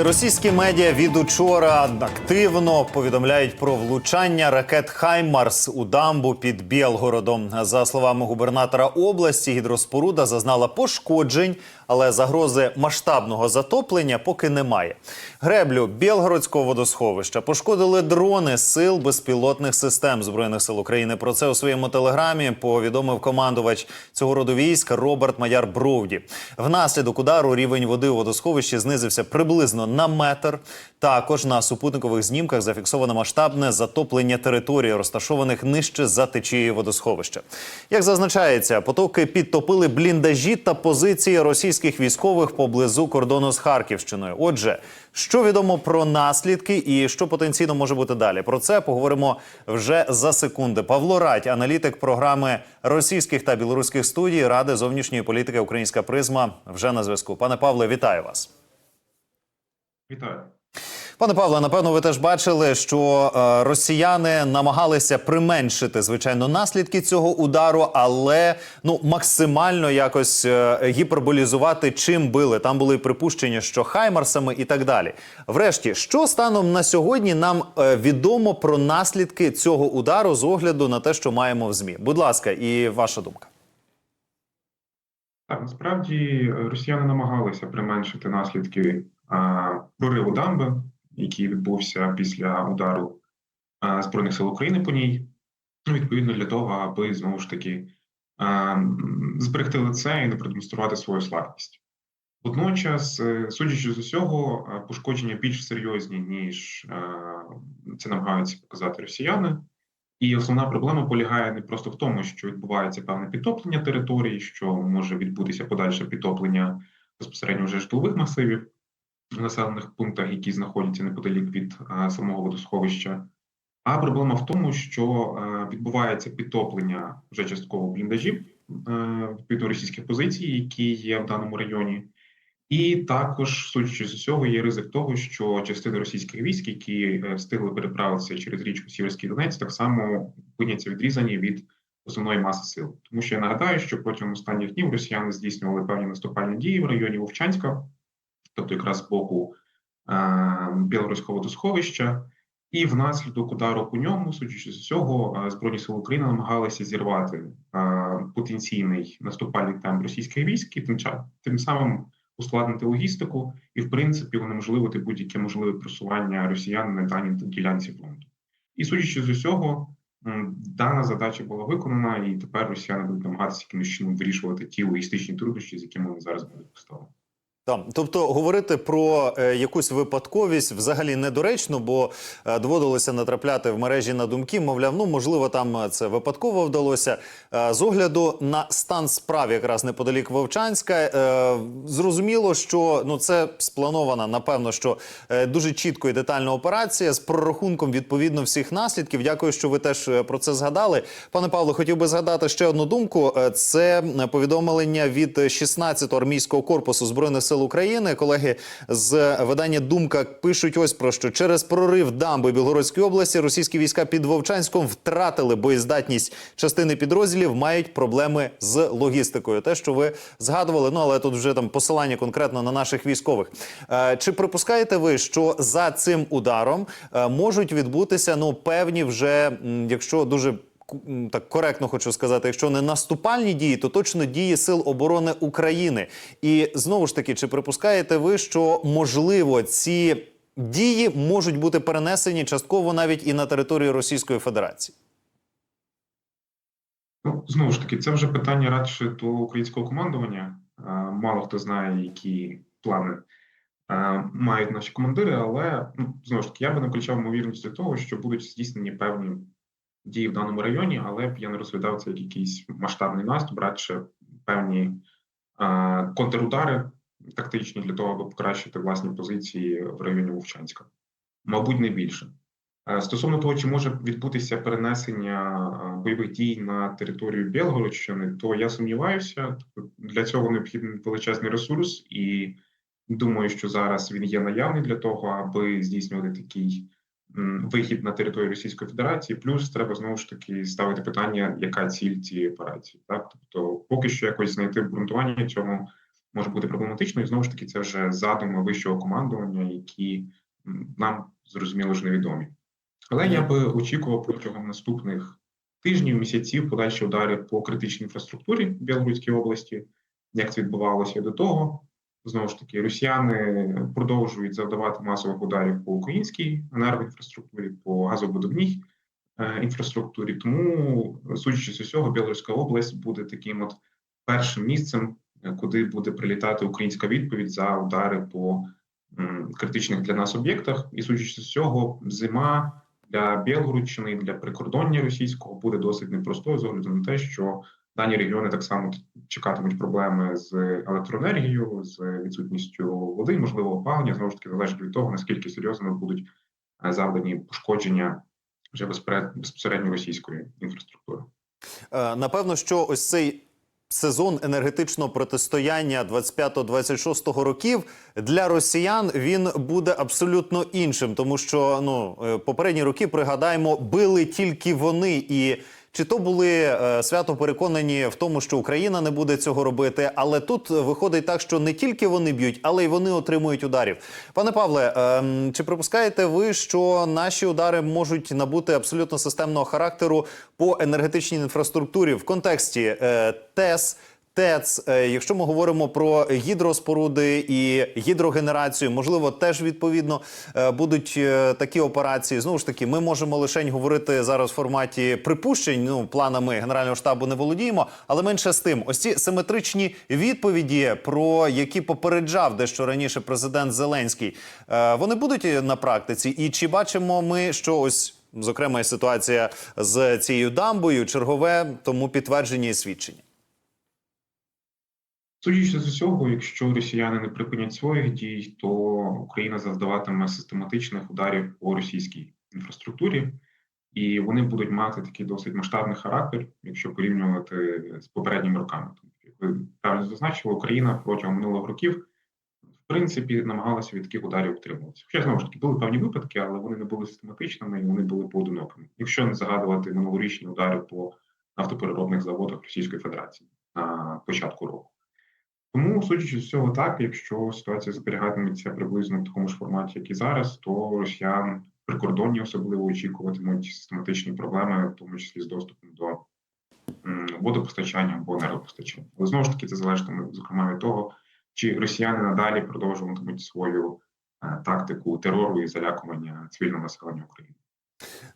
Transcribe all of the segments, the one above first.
Російські медіа від учора активно повідомляють про влучання ракет Хаймарс у дамбу під Білгородом. За словами губернатора області, гідроспоруда зазнала пошкоджень, але загрози масштабного затоплення поки немає. Греблю Білгородського водосховища пошкодили дрони сил безпілотних систем збройних сил України. Про це у своєму телеграмі повідомив командувач цього роду військ Роберт Маяр Бровді. Внаслідок удару рівень води у водосховищі знизився приблизно на метр. Також на супутникових знімках зафіксовано масштабне затоплення території, розташованих нижче за течією водосховища. Як зазначається, потоки підтопили бліндажі та позиції російських військових поблизу кордону з Харківщиною. Отже, що відомо про наслідки і що потенційно може бути далі? Про це поговоримо вже за секунди. Павло Радь, аналітик програми російських та білоруських студій Ради зовнішньої політики Українська призма, вже на зв'язку. Пане Павле, вітаю вас. Вітаю. Пане Павле, напевно, ви теж бачили, що е, росіяни намагалися применшити звичайно наслідки цього удару, але ну максимально якось е, гіперболізувати, чим били. Там були припущення, що хаймарсами і так далі. Врешті, що станом на сьогодні нам е, відомо про наслідки цього удару з огляду на те, що маємо в змі? Будь ласка, і ваша думка. Так, насправді росіяни намагалися применшити наслідки прориву дамби, який відбувся після удару Збройних сил України по ній. Ну, відповідно для того, аби знову ж таки зберегти лице і не продемонструвати свою слабкість. Водночас, е, судячи з усього, е, пошкодження більш серйозні, ніж е, це намагаються показати росіяни. І основна проблема полягає не просто в тому, що відбувається певне підтоплення території, що може відбутися подальше підтоплення безпосередньо вже житлових масивів населених пунктах, які знаходяться неподалік від самого водосховища. А проблема в тому, що відбувається підтоплення вже частково бліндажів е, відповідно російських позицій, які є в даному районі. І також, судячи з усього, є ризик того, що частини російських військ, які е, встигли переправитися через річку Сіверський Донець, так само опиняться відрізані від основної маси сил. Тому що я нагадаю, що протягом останніх днів росіяни здійснювали певні наступальні дії в районі Вовчанська, тобто якраз з боку е- Білоруського водосховища. І внаслідок удару по ньому, судячи з усього, е, збройні сили України намагалися зірвати е- потенційний наступальний темп російських військ і тим, тим самим ускладнити логістику і, в принципі, унеможливити будь-яке можливе просування росіян на даній ділянці фронту. І судячи з усього, дана задача була виконана, і тепер росіяни будуть намагатися якимось чином вирішувати ті логістичні труднощі, з якими вони зараз будуть поставлені. Так, тобто говорити про е, якусь випадковість взагалі недоречно, бо е, доводилося натрапляти в мережі на думки. Мовляв, ну можливо, там е, це випадково вдалося. Е, з огляду на стан справ, якраз неподалік Вовчанська, е, зрозуміло, що ну це спланована, напевно, що е, дуже чітко і детальна операція з прорахунком відповідно всіх наслідків. Дякую, що ви теж е, про це згадали. Пане Павло, хотів би згадати ще одну думку. Е, Це повідомлення від 16-го армійського корпусу збройних сил України. Колеги з видання Думка пишуть ось про що через прорив дамби Білгородської області російські війська під Вовчанськом втратили боєздатність частини підрозділів, мають проблеми з логістикою. Те, що ви згадували, ну але тут вже там посилання конкретно на наших військових. Е, Чи припускаєте ви, що за цим ударом е, можуть відбутися ну певні вже, якщо дуже так коректно хочу сказати, якщо не наступальні дії, то точно дії сил оборони України. І знову ж таки, чи припускаєте ви, що можливо ці дії можуть бути перенесені частково навіть і на територію Російської Федерації? Ну, знову ж таки, це вже питання радше до українського командування. Е, Мало хто знає, які плани е, мають наші командири, але ну, знову ж таки, я би не включав ймовірність до того, що будуть здійснені певні дії в даному районі, але б я не розглядав це як якийсь масштабний наступ, радше певні е, контрудари тактичні для того, аби покращити власні позиції в районі Вовчанська. Мабуть, не більше. Е, Стосовно того, чи може відбутися перенесення е, бойових дій на територію Білгородщини, то я сумніваюся. Тобто Для цього необхідний величезний ресурс, і думаю, що зараз він є наявний для того, аби здійснювати такий вихід на територію Російської Федерації. Плюс треба знову ж таки ставити питання, яка ціль цієї операції. Так, тобто, поки що якось знайти обґрунтування цьому може бути проблематично, і знову ж таки, це вже задуми вищого командування, які нам зрозуміло ж невідомі. Але я би очікував протягом наступних тижнів, місяців подальші удари по критичній інфраструктурі в Білоруській області, як це відбувалося до того. Знову ж таки, росіяни продовжують завдавати масових ударів по українській енергоінфраструктурі, по газовидобній е, інфраструктурі. Тому, судячи з усього, Білоруська область буде таким от першим місцем, е, куди буде прилітати українська відповідь за удари по критичних для нас об'єктах. І судячи з цього, зима для Білгородщини, для прикордоння російського буде досить непростою з огляду на те, що дані регіони так само чекатимуть проблеми з електроенергією, з відсутністю води, можливо, опалення знову ж таки залежить від того, наскільки серйозними будуть е, завдані пошкодження вже безпосередньо російської інфраструктури. Е, Напевно, що ось цей сезон енергетичного протистояння 25-26 років для росіян він буде абсолютно іншим, тому що ну е, попередні роки пригадаємо, били тільки вони і. Чи то були е, свято переконані в тому, що Україна не буде цього робити, але тут виходить так, що не тільки вони б'ють, але й вони отримують ударів. Пане Павле, ем, чи припускаєте ви, що наші удари можуть набути абсолютно системного характеру по енергетичній інфраструктурі в контексті е, ТЕС? ТЕЦ, Е, якщо ми говоримо про гідроспоруди і гідрогенерацію, можливо, теж відповідно е, будуть е, такі операції. Знову ж таки, ми можемо лише говорити зараз в форматі припущень. Ну, планами генерального штабу не володіємо, але менше з тим, ось ці симетричні відповіді, про які попереджав дещо раніше президент Зеленський, вони будуть на практиці. І чи бачимо ми, що ось зокрема ситуація з цією дамбою, чергове тому підтвердження і свідчення. Судячи з усього, якщо росіяни не припинять своїх дій, то Україна завдаватиме систематичних ударів по російській інфраструктурі, і вони будуть мати такий досить масштабний характер, якщо порівнювати з попередніми роками. Тому як ви правильно зазначили, Україна протягом минулих років в принципі намагалася від таких ударів утримуватися. Хоча знову ж таки були певні випадки, але вони не були систематичними і вони були поодинокими. Якщо не загадувати минулорічні удари по нафтопереробних заводах Російської Федерації на початку року. Тому, судячи з всього, так, якщо ситуація зберігатиметься приблизно в такому ж форматі, як і зараз, то росіян прикордонні особливо очікуватимуть систематичні проблеми, в тому числі з доступом до водопостачання або енергопостачання. Але знову ж таки це залежатиме, зокрема, від того, чи росіяни надалі продовжуватимуть свою е, тактику терору і залякування цивільного населення України.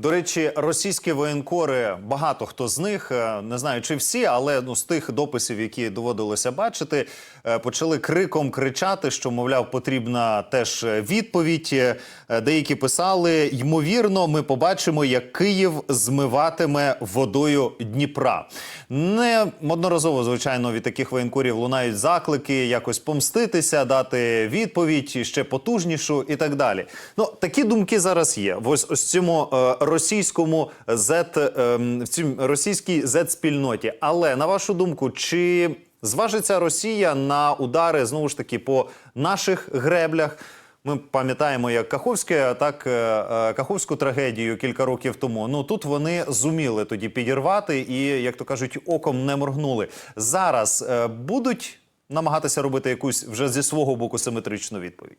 До речі, російські воєнкори, багато хто з них, е, не знаю чи всі, але ну з тих дописів, які доводилося бачити, е, почали криком кричати, що мовляв потрібна теж відповідь. Е, Деякі писали: ймовірно, ми побачимо, як Київ змиватиме водою Дніпра. Не одноразово, звичайно, від таких воєнкорів лунають заклики, якось помститися, дати відповідь ще потужнішу і так далі. Ну такі думки зараз є. Ось ось цьому е, російському Z, е, в цій російській Z-спільноті. Але на вашу думку, чи зважиться Росія на удари знову ж таки по наших греблях? Ми пам'ятаємо, як Каховське, так е, Каховську трагедію кілька років тому. Ну тут вони зуміли тоді підірвати і, як то кажуть, оком не моргнули. Зараз будуть намагатися робити якусь вже зі свого боку симетричну відповідь.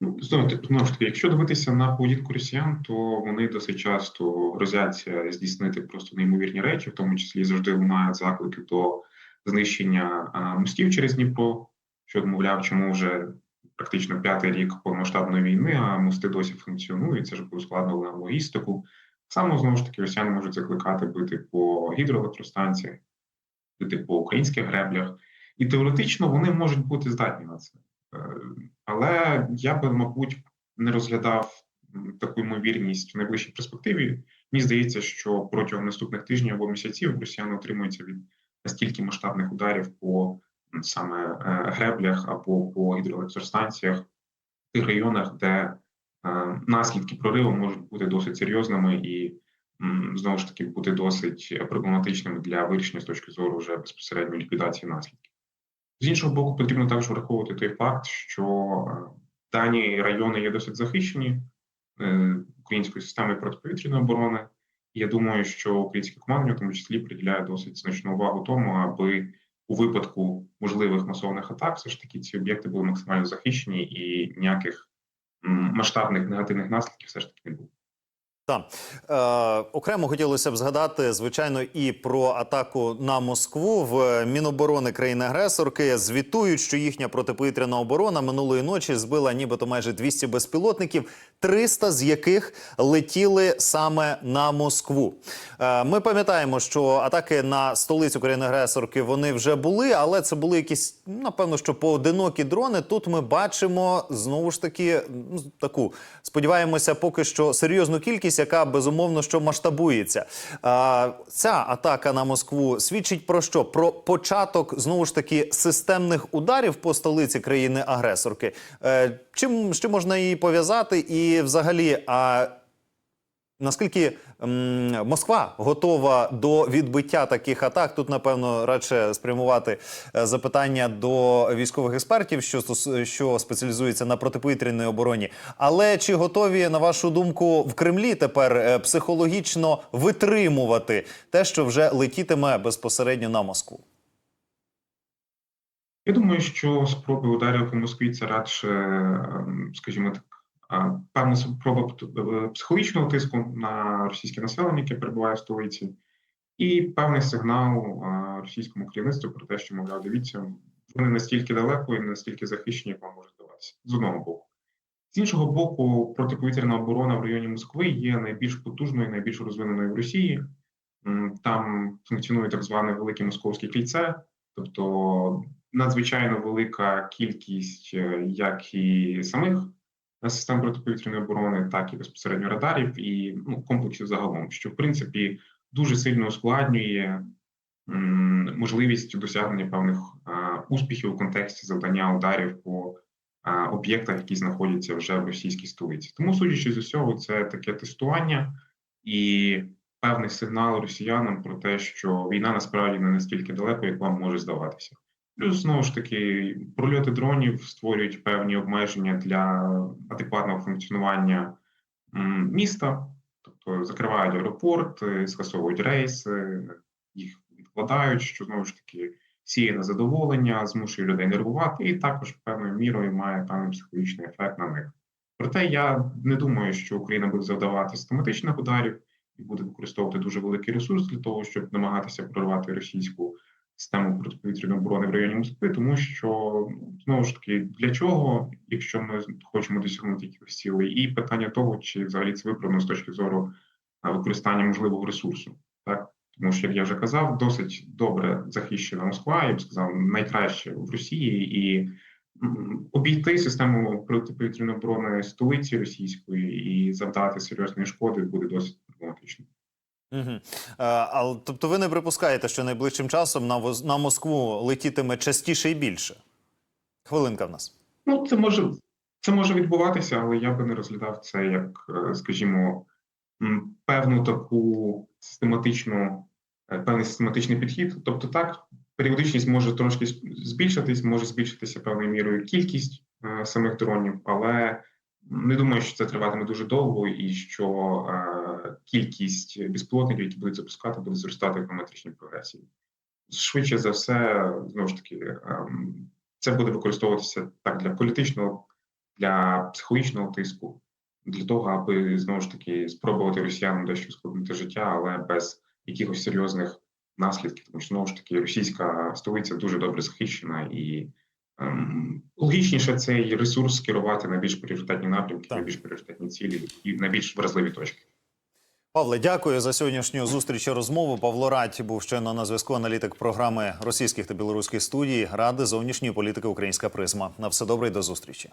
Ну, знову ж таки, якщо дивитися на поведінку росіян, то вони досить часто грозяться здійснити просто неймовірні речі, в тому числі завжди лунають заклики до знищення мостів через Дніпро, що мовляв, чому вже практично п'ятий рік повномасштабної війни, а мости досі функціонують. Це ж ускладнило логістику. Саме знову ж таки, росіяни можуть закликати бити по гідроелектростанціях, бити по українських греблях, і теоретично вони можуть бути здатні на це. Але я би, мабуть, не розглядав таку ймовірність в найближчій перспективі. Мені здається, що протягом наступних тижнів або місяців росіяни отримуються від настільки масштабних ударів по саме е, греблях або по гідроелектростанціях в тих районах, де е, наслідки прориву можуть бути досить серйозними і знову ж таки бути досить проблематичними для вирішення з точки зору вже безпосередньо ліквідації наслідків. З іншого боку, потрібно також враховувати той факт, що е, дані райони є досить захищені е, українською системою протиповітряної оборони. Я думаю, що українське командування в тому числі приділяє досить значну увагу тому, аби у випадку можливих масованих атак, все ж таки ці об'єкти були максимально захищені і ніяких масштабних негативних наслідків все ж таки не було. Так. Е, окремо хотілося б згадати, звичайно, і про атаку на Москву в Міноборони країни-агресорки. Звітують, що їхня протиповітряна оборона минулої ночі збила нібито майже 200 безпілотників, 300 з яких летіли саме на Москву. Е, ми пам'ятаємо, що атаки на столицю країни-агресорки вони вже були, але це були якісь, напевно, що поодинокі дрони. Тут ми бачимо знову ж таки ну, таку, сподіваємося, поки що серйозну кількість, яка безумовно що масштабується. А, ця атака на Москву свідчить про що? Про початок знову ж таки системних ударів по столиці країни-агресорки. Е, чим що можна її пов'язати? І взагалі, а Наскільки м, Москва готова до відбиття таких атак? Тут напевно радше спрямувати е, запитання до військових експертів, що що спеціалізуються на протиповітряній обороні. Але чи готові на вашу думку в Кремлі тепер е, психологічно витримувати те, що вже летітиме безпосередньо на Москву? Я думаю, що спроби ударів по Москві це радше, ем, скажімо так, певна спроба психологічного тиску на російське населення, яке перебуває в столиці, і певний сигнал російському керівництву про те, що мовляв, дивіться, вони настільки далеко і настільки захищені, як вам може здаватися, з одного боку. З іншого боку, протиповітряна оборона в районі Москви є найбільш потужною, найбільш розвиненою в Росії. Там функціонує так зване велике московське кільце, тобто надзвичайно велика кількість е, як і самих е, систем протиповітряної оборони, так і безпосередньо радарів і ну, комплексів загалом, що в принципі дуже сильно ускладнює м, можливість досягнення певних е, успіхів у контексті завдання ударів по е, об'єктах, які знаходяться вже в російській столиці. Тому, судячи з усього, це таке тестування і певний сигнал росіянам про те, що війна насправді не настільки далеко, як вам може здаватися. Плюс знову ж таки прольоти дронів створюють певні обмеження для адекватного функціонування міста, тобто закривають аеропорт, е, скасовують рейси, їх відкладають, що знову ж таки сіє незадоволення, змушує людей нервувати, і також певною мірою має певний психологічний ефект на них. Проте я не думаю, що Україна буде завдавати систематичних ударів і буде використовувати дуже великий ресурс для того, щоб намагатися прорвати російську систему протиповітряної оборони в районі Москви, тому що знову ж таки для чого, якщо ми хочемо досягнути якихось цілей, і питання того, чи взагалі це виправдано з точки зору використання можливого ресурсу, так тому що як я вже казав, досить добре захищена Москва, я б сказав, найкраще в Росії і. Обійти систему протиповітряної оборони столиці російської і завдати серйозної шкоди буде досить проблематично. Угу. Е, але тобто, ви не припускаєте, що найближчим часом на на Москву летітиме частіше і більше? Хвилинка в нас. Ну, це може це може відбуватися, але я би не розглядав це як, е, скажімо, певну таку систематичну, е, певний систематичний підхід. Тобто, так, періодичність може трошки збільшитись, може збільшитися певною мірою кількість е, самих дронів, але не думаю, що це триватиме дуже довго, і що е, кількість безпілотників, які будуть запускати, буде зростати в геометричній прогресії. Швидше за все, знову ж таки, ем, це буде використовуватися так для політичного, для психологічного тиску, для того, аби знову ж таки спробувати росіянам дещо складнити життя, але без якихось серйозних наслідків, тому що знову ж таки російська столиця дуже добре захищена і ем, логічніше цей ресурс скерувати на більш пріоритетні напрямки, Так. на більш пріоритетні цілі і на більш вразливі точки. Павле, дякую за сьогоднішню зустріч і розмову. Павло Радь був щойно на зв'язку аналітик програми російських та білоруських студій Ради зовнішньої політики Українська призма. На все добре і до зустрічі.